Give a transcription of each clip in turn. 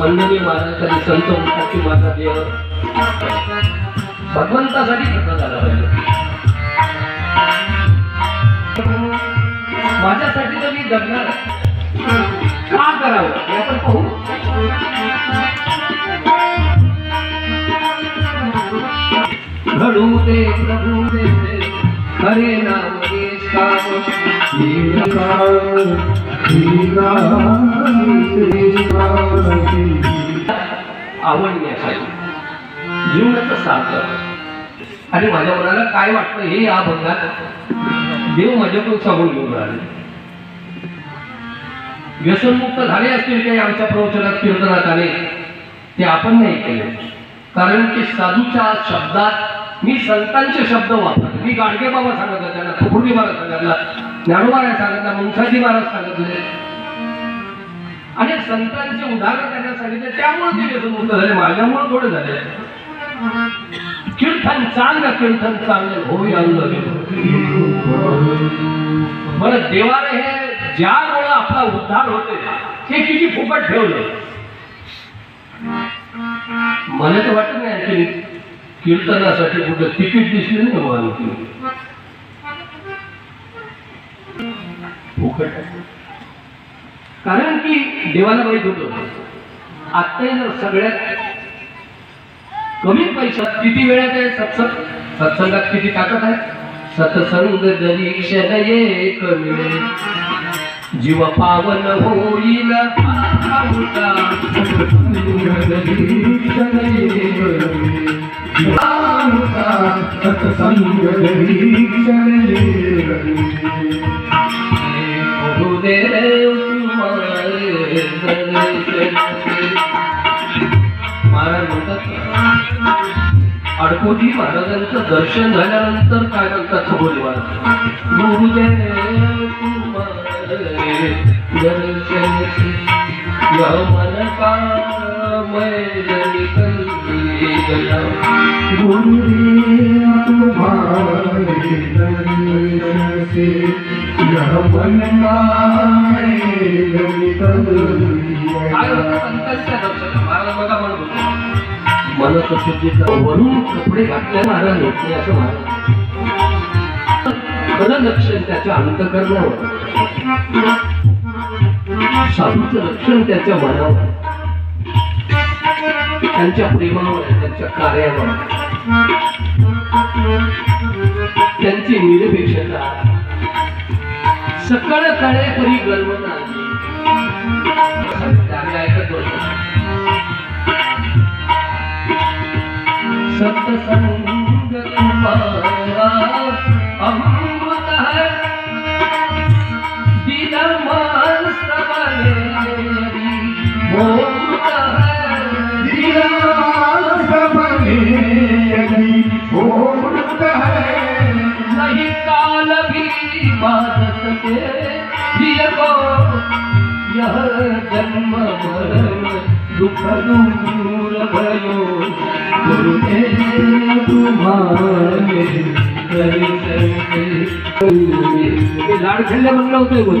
वंदनीय महाराजांनी संत मुखाची माझा देव भगवंतासाठी कसा झाला पाहिजे. माझ्यासाठी तर मी जगणार. का करावं? हे आपण पाहू. घडू दे प्रभू दे हरे नाम निष्काम आवडण्यासाठी जीवनाचं सार्थक. आणि माझ्या मुलाला काय वाटतं हे या भंगात देव माझ्याकडून सांगून घेऊन राहिले. व्यसनमुक्त झाले असतील काही आमच्या प्रवचनात कीर्तनात आले ते आपण नाही केले. कारण की साधूच्या शब्दात मी संतांचे शब्द वापरले. मी गाडगे बाबा सांगत सांगितलं त्यांना फुकुर्डी महाराज सांगितला ज्ञानोबा राय सांगितला मुंसाजी महाराज होते अनेक संतांचे उदाहरण त्यांना सांगितले. त्यामुळे ते व्यसनमुक्त झाले. माझ्यामुळे थोडे झाले. कीर्तन चांगलं कीर्तन चांगलं. होई अंग बरं देवाने हे ज्यामुळे आपला उद्धार होते हे किती फुकट ठेवलं मला तर वाटत नाही आणखी कीर्तनासाठी कुठं तिकीट दिसली नाही मला फुकट कारण की देवाला माहीत होत आत्ताही जर सगळ्यात कमी पैशात किती वेळात आहे सत्संग सत्संगात किती ताकद आहे सत्संग जरी क्षण एक जीव पावन होईल. गुरुदेव तुम्हारे दर्शन महाराज म्हणतात अडकोजी महाराजांचं दर्शन झाल्यानंतर काय म्हणतात खबोली महाराज गुरुदेव तुम्हारे दर्शन से मैल निकल म्हणत वरून कपडे घातल्या महाराज असं महाराज खरं लक्षण त्याच्या अंतकरणावर साधूचं लक्षण त्याच्या मनावर त्यांच्या प्रेमावर त्यांच्या कार्यावर त्यांची निरपेक्षता. सकळ कळे परी गर्व नाही यह जन्म मरण दुख दूर भयो गुरुदेव तुम्हारे दर्शन से हे लाड खेळले म्हणलं होतं बोल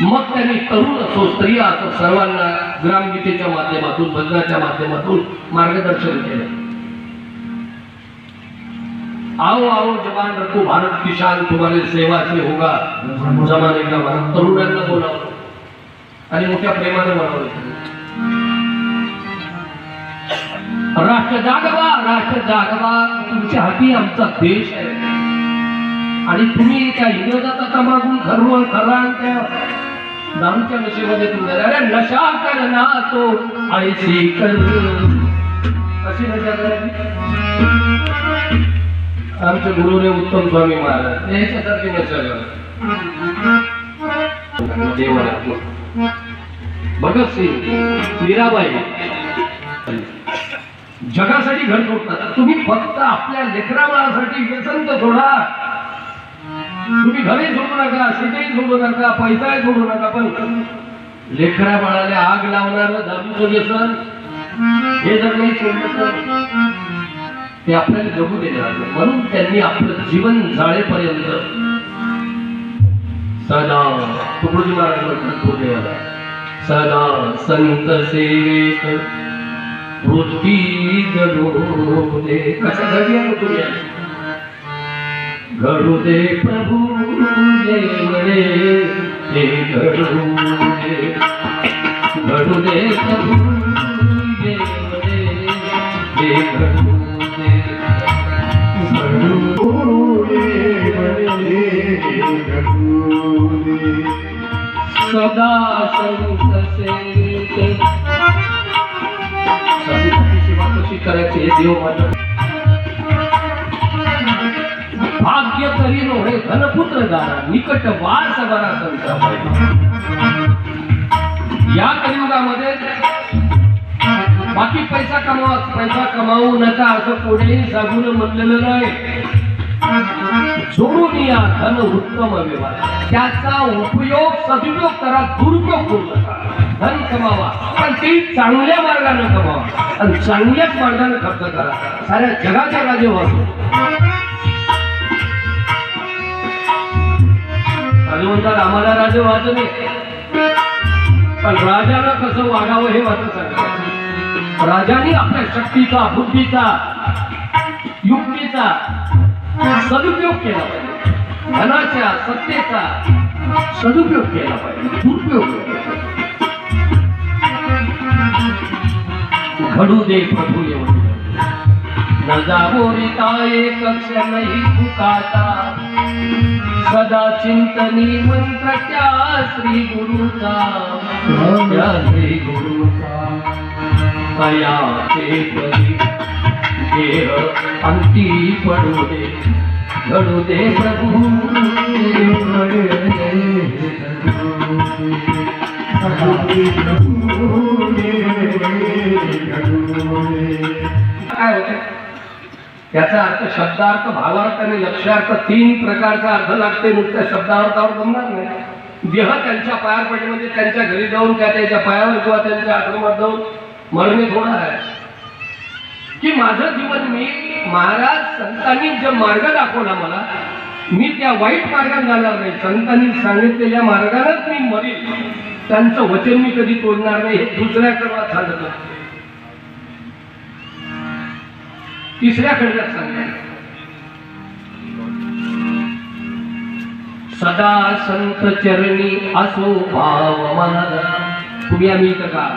मग त्यांनी तरुण असो स्त्रिया असो सर्वांना ग्रामगीतेच्या माध्यमातून भजनाच्या माध्यमातून मार्गदर्शन केलं. आओ आओ जवान रखो भारत की शान सेवा से होगा जमाने का भारत तरुणांना बोलावलं. आणि मोठ्या प्रेमाने बोलावलं. राष्ट्र जागवा राष्ट्र जागवा तुमच्या हाती आमचा देश आहे. आणि तुम्ही त्या इंग्रजाचा मागून खरवळ खरा त्या दारूच्या नशेमध्ये तुम्ही अरे नशा कर ना तो ऐशी कर. अशी नशा करायची? आमचे गुरुदेव उत्तम स्वामी महाराज याच्यासारखी नशा नसेल देवाला भगतसिंग मीराबाई. जगासाठी घर सोडतात. तुम्ही फक्त आपल्या लेकराबाळासाठी व्यसंत सोडा. तुम्ही घरी सोडू नका शेतही सोडू नका पैसाही सोडू नका पण लेकरा बाळाला आग लावणार दारूचं व्यसन हे जर नाही सोडलं तर ते आपल्याला जगू देणार म्हणून त्यांनी आपलं जीवन जाळेपर्यंत सदा तुकडोजी महाराज म्हणतात सदा संत सेवेत वृत्ती जडू दे कशासाठी आहे तुम्ही? घडू दे प्रभू जे म्हणे ते घडू दे घडू दे प्रभू जे म्हणे ते घडू दे सदा संत सेवित. साधूची सेवा कशी करायची हे देव माझ्या भाग्य करी नोहे धनपुत्र निकट वास बरा संत या कलियुगामध्ये बाकी पैसा कमावा पैसा कमावू नका असं कोणीही साधून म्हणलेलं नाही. जोडून या धन उत्तम व्यवहार. त्याचा उपयोग सदुपयोग करा दुरुपयोग करू नका. धन कमावा पण ते चांगल्या मार्गाने कमावा. आणि चांगल्याच मार्गाने खर्च करा. साऱ्या जगाचा राजे व्हावं राजे म्हणतात आम्हाला राजे व्हायचं पण राजाला कसं वागावं हे वाचत राजाने आपल्या शक्तीचा बुद्धीचा युक्तीचा सदुपयोग केला पाहिजे. धनाच्या सत्तेचा सदुपयोग केला पाहिजे. दुरुपयोग घडू दे प्रभू येऊन. न जावो रिता एक नाही फुकाता सदा चिंतनी मंत्र त्या श्री गुरुचा. त्या श्री गुरुचा. तया ते परी देह अंती पडू दे. घडू दे प्रभू काय होते त्याचा अर्थ शब्दार्थ भावार्थ आणि लक्ष्यार्थ तीन प्रकारचा अर्थ लागते. नुसत्या शब्दार्थावर जमणार नाही. देह त्यांच्या पायावर पडले म्हणजे त्यांच्या घरी जाऊन त्या त्याच्या पायावर किंवा त्यांच्या आश्रमात जाऊन मरणे थोडा आहे. की माझं जीवन मी महाराज संतांनी जो मार्ग दाखवला मला मी त्या वाईट मार्गात जाणार नाही. संतांनी सांगितलेल्या मार्गानेच मी मरील त्यांचं वचन मी कधी तोडणार नाही हे दुसऱ्या क्रमात सांगत तिसऱ्या खंडात सांगतात सदा संत चरणी असो भाव माझा तुम्ही आम्ही इथं का?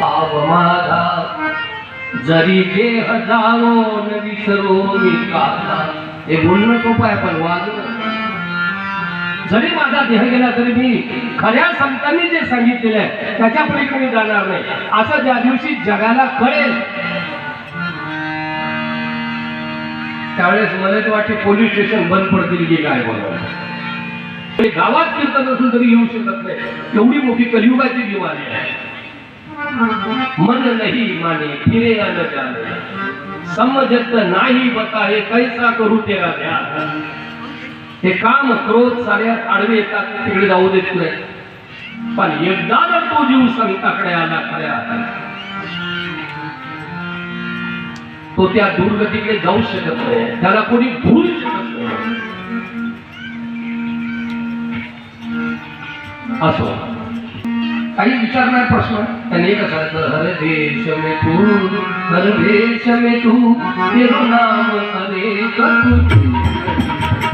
भाव माझा जरी देह जावो न विसरो मी काला। हे बोलणं सोपं आहे, पण जरी माझा देह गेला तरी मी खऱ्या संतांनी जे सांगितलेलं आहे त्याच्या पलीकडे जाणार नाही. असं ज्या दिवशी जगाला कळेल त्यावेळेस मला वाटते पोलीस स्टेशन बंद पडतील की काय बोलावं गावात कीर्तन असून तरी येऊ शकत नाही. एवढी मोठी कलियुगाची बिमारी आहे. मन नाही माने फिरे न जाने समजत नाही बता हे कैसा करू तेरा ध्यान. हे काम क्रोध साऱ्यात आडवे येतात तिकडे जाऊ देत नाही. पण एकदा जर तो जीव संताकडे आला खऱ्या तो त्या दुर्गतीकडे जाऊ शकत नाही. त्याला कोणी भूल शकत नाही. असो. काही विचारणार प्रश्न? त्यांनी एक सांगितलं हर देश मे तू हर देश मे तू नाम अनेक तू.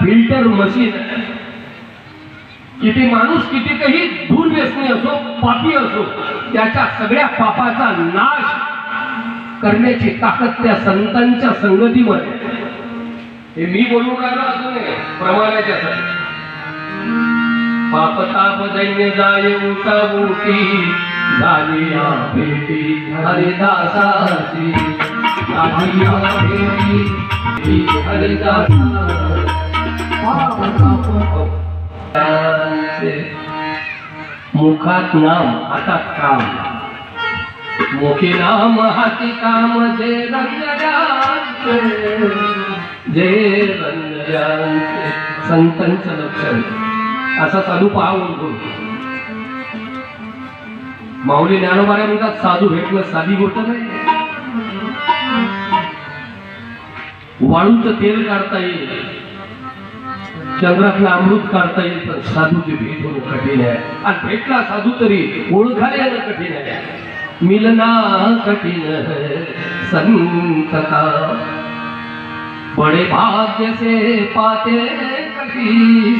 Filter machine. किती माणूस कितीकही दूर व्यसनी असो पापी असो त्याच्या सगळ्या पापाचा नाश करण्याची ताकद त्या संतांच्या संगतीमध्ये. हे मी बोलून राहिलो असं नाही प्रमाणाच्या पापताप दैन्य जाय उठा उठी झाली भेटी हरिदासाची. झाली भेटी हरिदासाची. मुखात नाम आता काम. मुखी नाम हाती काम जे रंगजांचे. जे रंगजांचे. संतांचं लक्षण. असा साधू पाहून बोल माऊली ज्ञानोबाऱ्या म्हणतात साधू भेटणं साधी गोष्ट नाही. वाळूचं तेल काढता येईल चंद्रातलं अमृत काढता येईल पण साधूची भेट होणं कठीण आहे. आणि भेटला साधू तरी ओळखायला येणं कठीण आहे. मिलना कठीण संत का बड़े भाग्य से पाते कठीण.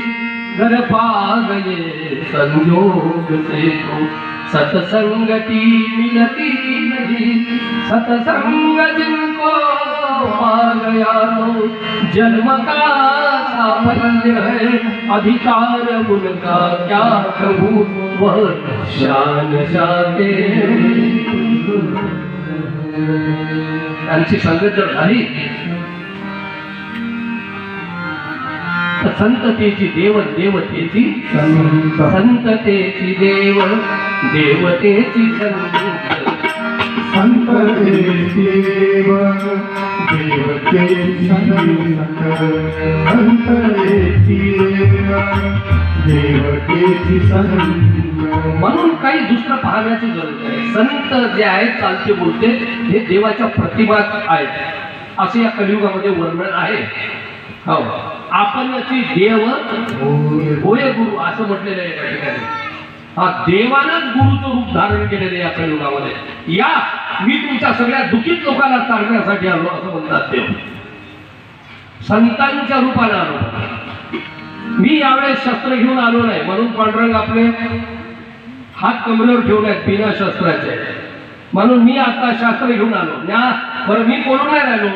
घर पा गए संयोग से तो सतसंगति मिलती नहीं। सतसंग जिनको पा गया तो जन्म का साफल्य है। अधिकार उनका क्या कहूँ वह शान जाते त्यांची संगत जर झाली संततेची देव देवतेची संत संततेची देव देवतेची संत संत देव देवते संत संत देव देवतेची संत म्हणून काही दुसरं पाहण्याची गरज आहे संत जे आहेत चालते बोलते हे देवाच्या प्रतिमात आहेत. असे या कलियुगामध्ये वर्णन आहे. हो. आपणची देव होय गुरु असं म्हटलेलं आहे या ठिकाणी. हा देवानंच गुरुचं रूप धारण केलेलं आहे आपल्या युगामध्ये या मी तुमच्या सगळ्या दुखीत लोकांना तारण्यासाठी आलो असं म्हणतात देव संतांच्या रूपाने आलो. मी यावेळेस शस्त्र घेऊन आलो नाही. म्हणून पांडुरंग आपले हात कमरेवर ठेवले आहेत बिना शस्त्राचे. म्हणून मी आता शास्त्र घेऊन आलो. ज्ञा बरं मी बोलून नाही राहिलो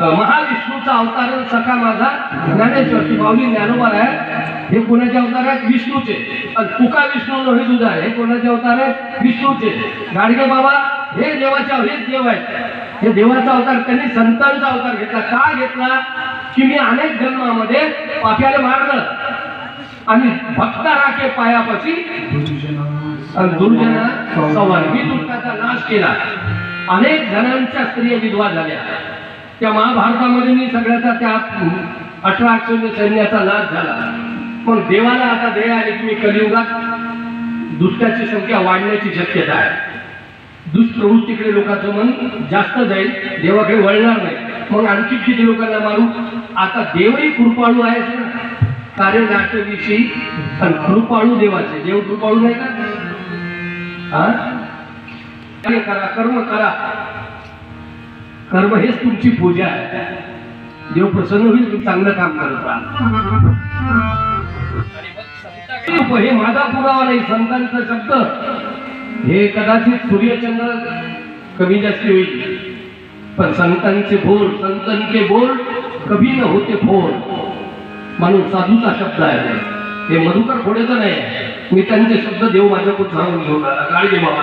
महाविष्णूचा अवतार सखा माझा. ज्ञानेश्वर ती माऊली ज्ञानोबार आहे. हे कोणाचे अवतार आहेत? विष्णूचे. तुका विष्णू नव्हे आहे. हे कोणाचे अवतार आहेत? विष्णूचे. गाडगे बाबा हे देवाचे हे देव आहेत. हे देवाचा अवतार त्यांनी संतांचा अवतार घेतला. का घेतला? की मी अनेक जन्मामध्ये पाप्याला मारलं. आणि भक्त राखे पायापाशी दुर्जना सवाल मी दुर्गाचा नाश केला. अनेक जणांच्या स्त्रिया विधवा झाल्या. त्या महाभारतामध्ये मी सगळ्याचा त्या अठरा अक्षर सैन्याचा नाश झाला. पण देवाला आता दया आली की मी कलियुगात दुष्टाची संख्या वाढण्याची शक्यता आहे. दुष्प्रवृत्तीकडे लोकांचं मन जास्त जाईल देवाकडे वळणार नाही. मग आणखी किती लोकांना मारू? आता देवही कृपाळू आहेच ना. कार्य नाट्यविषयी आणि कृपाळू देवाचे. देव कृपाळू नाही का? हा? करा कर्म करा. कर्म हेच तुमची पूजा आहे. देव प्रसन्न होईल तुम्ही चांगलं काम करत राहा. हे माझा पुरावा नाही संतांचा शब्द. हे कदाचित सूर्यचंद्र कमी जास्त होईल. पण संतांचे बोल संतांचे बोल कभी न होते फोल म्हणून साधूचा शब्द आहे हे. मधुकर खोडेचं नाही. मी त्यांचे शब्द देव माझ्याकडून सांगून घेऊन काळजी बाबा.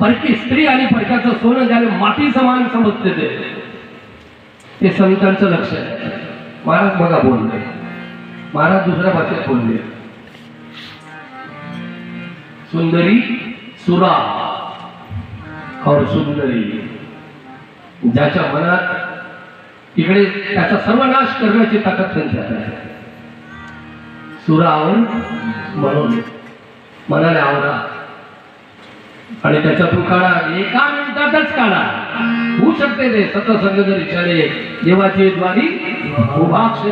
परकी स्त्री आणि परक्याचं सोनं ज्याने माती समान समजते ते. ते संतांचं लक्ष आहे. महाराज बघा बोलले. महाराज दुसऱ्या भाषेत बोलले. सुंदरी सुरा. और सुंदरी. ज्याच्या मनात इकडे त्याचा सर्वनाश करण्याची ताकद त्यांच्यात आहे. सुरावर म्हणून मनाने आवडा आणि त्याच्यातून काढा. एका मिनिटातच काढा. होऊ शकते ते. सतसंग जर चले देवाची द्वारी उभा